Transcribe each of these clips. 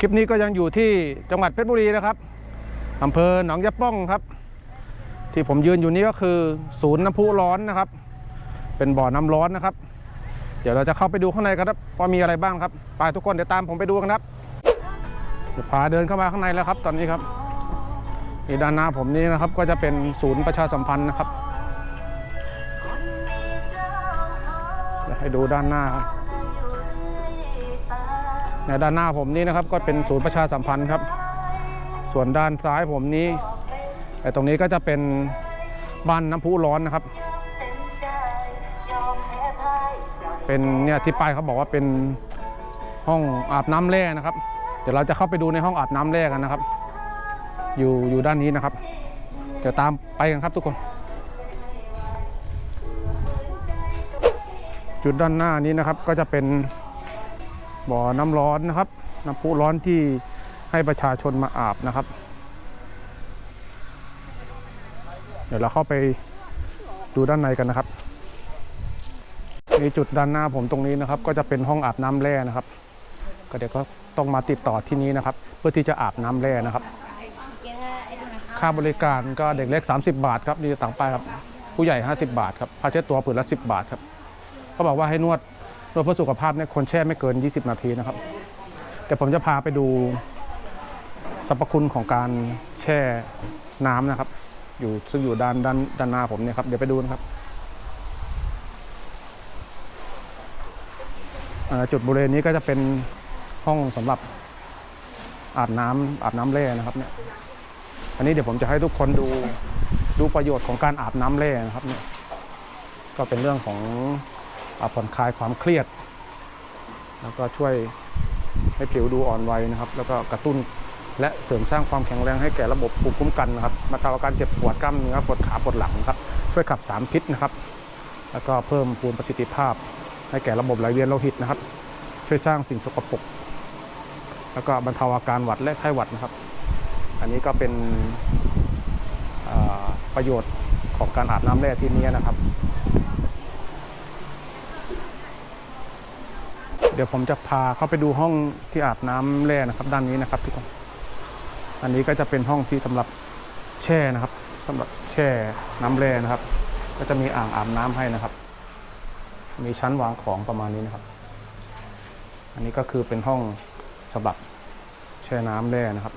คลิปนี้ก็ยังอยู่ที่จังหวัดเพชรบุรีนะครับอำเภอหนองยะป้องครับ ที่ผมยืนอยู่นี้ก็คือ ศูนย์น้ำพุร้อนนะครับ เป็นบ่อน้ำร้อนนะครับ เดี๋ยวเราจะเข้าไปดูข้างในกันครับว่ามีอะไรบ้างครับไปทุกคนเดี๋ยวตามผมไปดูกันครับพาเดินเข้ามาข้างในแล้วครับ ตอนนี้ครับนี่ด้านหน้าผมนี้นะครับก็จะเป็นศูนย์ประชาสัมพันธ์นะครับให้ดูด้านหน้าครับ ด้านหน้าผมนี้นะครับก็เป็นศูนย์ประชาสัมพันธ์ครับ ส่วนด้านซ้ายผมนี้ไอ้ตรงนี้ก็จะเป็นบ้านน้ำพุร้อนนะครับ เป็นเนี่ยที่ป้ายเขาบอกว่าเป็นห้องอาบน้ำแร่นะครับ เดี๋ยวเราจะเข้าไปดูในห้องอาบน้ำแร่กันนะครับ อยู่อยู่ด้านนี้นะครับ เดี๋ยวตามไปกันครับทุกคนจุดด้านหน้านี้นะครับก็จะเป็น บ่อน้ำร้อนนะครับ น้ำพุร้อนที่ให้ประชาชนมาอาบนะครับ เดี๋ยวเราเข้าไปดูด้านในกันนะครับนี่จุดด้านหน้าผมตรงนี้นะครับ ก็จะเป็นห้องอาบน้ำแร่นะครับ ก็เดี๋ยวก็ต้องมาติดต่อที่นี้นะครับ เพื่อที่จะอาบน้ำแร่นะครับ ค่าบริการก็เด็กเล็ก 30 บาทครับนี่ต่างไปครับ ผู้ใหญ่ 50 บาทครับผ้าเช็ดตัวผืนละ 10 บาทครับก็บอกว่าให้นวด นวดเพื่อสุขภาพเนี่ยคนแช่ไม่เกิน 20 นาทีนะครับ แต่ผมจะพาไปดูสรรพคุณของการแช่น้ำนะครับ อยู่ซึ่งอยู่ด้านด้านด้านหน้าผมเนี่ยครับ เดี๋ยวไปดูนะครับจุดบริเวณนี้ก็จะเป็นห้องสำหรับอาบน้ำอาบน้ำแร่นะครับเนี่ยอันนี้เดี๋ยวผมจะให้ทุกคนดูดูประโยชน์ของการอาบน้ำแร่นะครับเนี่ยก็เป็นเรื่องของ ผ่อนคลายความเครียด แล้วก็ช่วยให้ผิวดูอ่อนวัยนะครับ แล้วก็กระตุ้นและเสริมสร้างความแข็งแรงให้แก่ระบบภูมิคุ้มกันนะครับบรรเทาอาการเจ็บปวดกล้ามเนื้อปวดขาปวดหลังครับช่วยขับสารพิษนะครับ แล้วก็เพิ่มพูนประสิทธิภาพ ให้แก่ระบบไหลเวียนโลหิตนะครับ ช่วยสร้างสิ่งสกปรกแล้วก็บรรเทาอาการหวัดและไข้หวัดนะครับ อันนี้ก็เป็นประโยชน์ของการอาบน้ำแร่ที่นี้นะครับ เดี๋ยวผมจะพาเข้าไปดูห้องที่อาบน้ำแร่นะครับ ด้านนี้นะครับทุกคนอันนี้ก็จะเป็นห้องที่สำหรับแช่นะครับสำหรับแช่น้ำแร่นะครับ ก็จะมีอ่างอาบน้ำให้นะครับ มีชั้นวางของประมาณนี้นะครับ อันนี้ก็คือเป็นห้องสำหรับแช่น้ำแร่นะครับ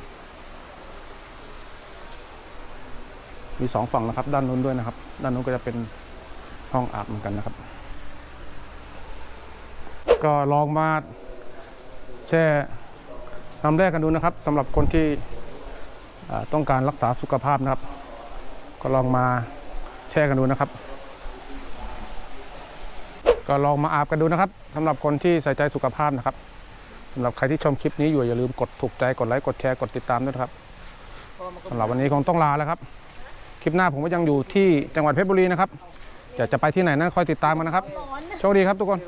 มีสองฝั่งนะครับ ด้านนู้นด้วยนะครับ ด้านนู้นก็จะเป็นห้องอาบเหมือนกันนะครับ ก็ลองมาแช่น้ำแรกกันดูนะครับสำหรับคนที่ต้องการรักษาสุขภาพนะครับ ก็ลองมาแช่กันดูนะครับ ก็ลองมาอาบกันดูนะครับสำหรับคนที่ใส่ใจสุขภาพนะครับสำหรับใครที่ชมคลิปนี้อยู่อย่าลืมกดถูกใจกดไลค์กดแชร์กดติดตามด้วยครับสำหรับวันนี้คงต้องลาแล้วครับ คลิปหน้าผมก็ยังอยู่ที่จังหวัดเพชรบุรีนะครับ จะจะไปที่ไหนนั้นคอยติดตามกันนะครับ โชคดีครับทุกคน